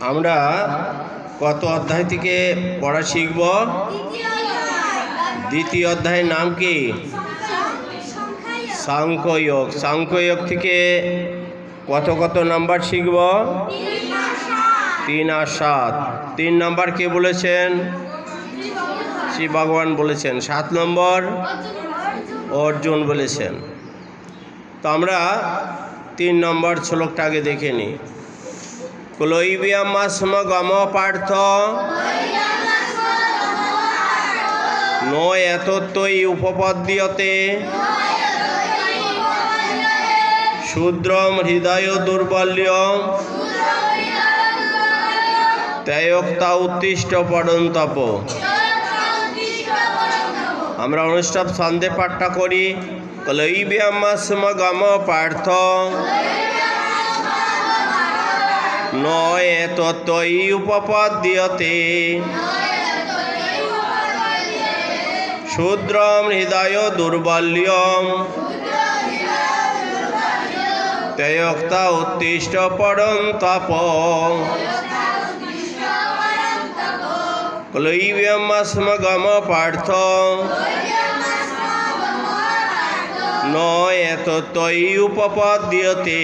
আমরা কত অধ্যায় থেকে পড়া শিখব? দ্বিতীয় অধ্যায়ের নাম কি? সাংখ্যয়োগ। সাংখ্যয়োগ থেকে কত কত নাম্বার শিখব? তিন আর সাত। তিন নাম্বার কে বলেছেন? শ্রী ভগবান বলেছেন। সাত নম্বর অর্জুন বলেছেন। তো আমরা তিন নম্বর শ্লোকটা আগে দেখে নিই। ক্লৈবিয়ামাস্ম গম পার্থ। ন এতত্বই উপপদ্যতে শূদ্রম হৃদয় দুর্বল্য। ত্যায়োক্তা উত্তিষ্ট পড়ন্তপ আমরা অনুষ্ঠান সন্ধে পাঠটা করি। ক্লৈবিয়ামাস্ম গম পার্থ। নয় তত্ত্বই উপপদ্যতে শূদ্রম হৃদয় দুর্বল্যম। ত্যক্তা উত্তিষ্ট পরম তপ। ক্লৈব্যমস্মগম পার্থ। নয় তত্ত্বই উপপদ্যতে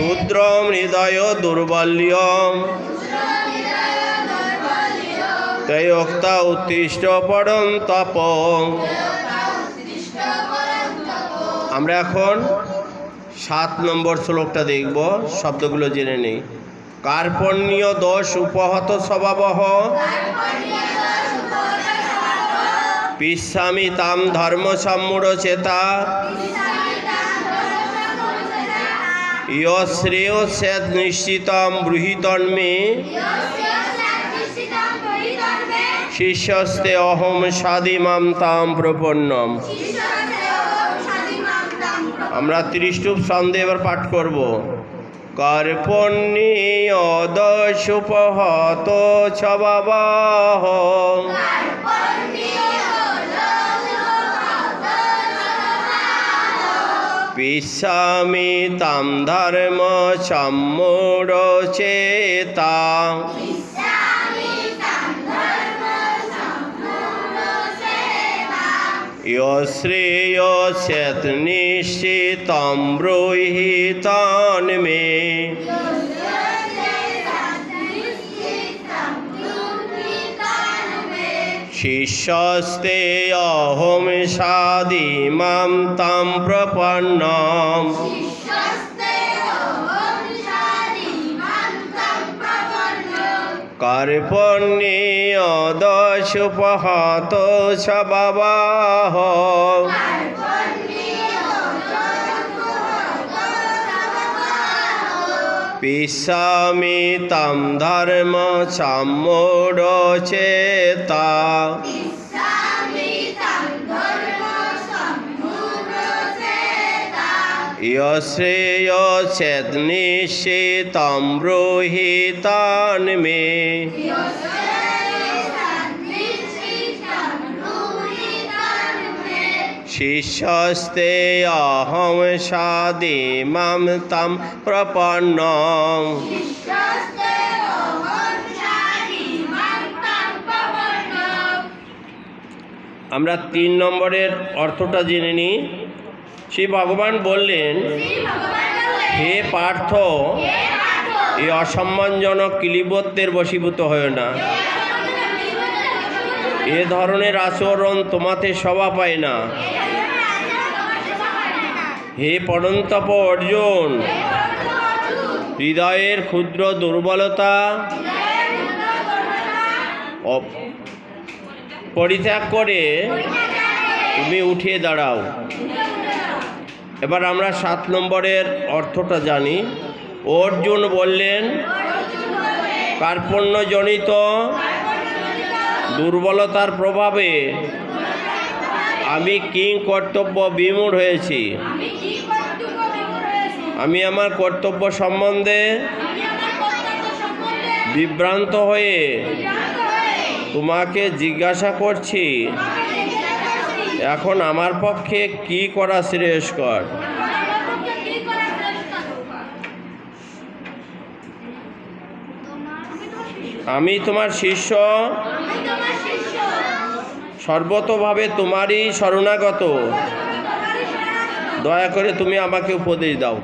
শূদ্রম হৃদয় দুর্বল্যম। ত্যক্তা উত্তিষ্ট পরম তপ আমরা এখন সাত নম্বর শ্লোকটা দেখব, শব্দগুলো জেনে নেই। কার্পণ্যীয় দোষ উপহত স্বভাবহ। পিস্বামি তাম ধর্ম সম্মূঢ় চেতা ইয় শ্রেয় স্যাদ নিশ্চিতম বৃহিতন্মে শিষ্যস্তে অহম সাদিমাম তাম প্রপন্নম। আমরা ত্রিষ্টুপ ছন্দে এবার পাঠ করব। কার্পণ্যীয় দশ উপহত ছবাবাহ তাম ধর্ম সম্মূঢ় চেতা শ্রেয় শ্রেত নিশ্চিতম ব্রূহিতন শিষ্যস্তে অহম সাদিমাম তাম প্রপন্নম। কার্পণ্যীয় দশ উপহত স্বভাবাহ। পিসামি তাম ধর্ম সম্মূঢ় চেতা শ্রেয় চেত নিশ্চিতম ব্রূহিতান মে শিষ্যস্তে অহম সাদিমাম তাম প্রপন্নম আমরা তিন নম্বরের অর্থটা জেনে নিই। শ্রী ভগবান বললেন হে পার্থ এই অসম্মানজনক কিলিবত্বের বশীভূত হয় না। এ ধরনের আচরণ তোমাতে সভা পায় না। হে পরন্তপ অর্জুন, হৃদয়ের ক্ষুদ্র দুর্বলতা পরিত্যাগ করে তুমি উঠিয়ে দাঁড়াও। এবার আমরা সাত নম্বরের অর্থটা জানি। অর্জুন বললেন, কার্পণ্যজনিত দুর্বলতার প্রভাবে আমি কিং কর্তব্য বিমূঢ় হয়েছি। আমি আমার কর্তব্য সম্বন্ধে বিভ্রান্ত হয়ে তোমাকে জিজ্ঞাসা করছি। এখন আমার পক্ষে কি করা শ্রেয়স্কর? আমি তোমার শিষ্য। সর্বতভাবে তোমারই শরণাগত। দয়া করে তুমি আমাকে উপদেশ দাও।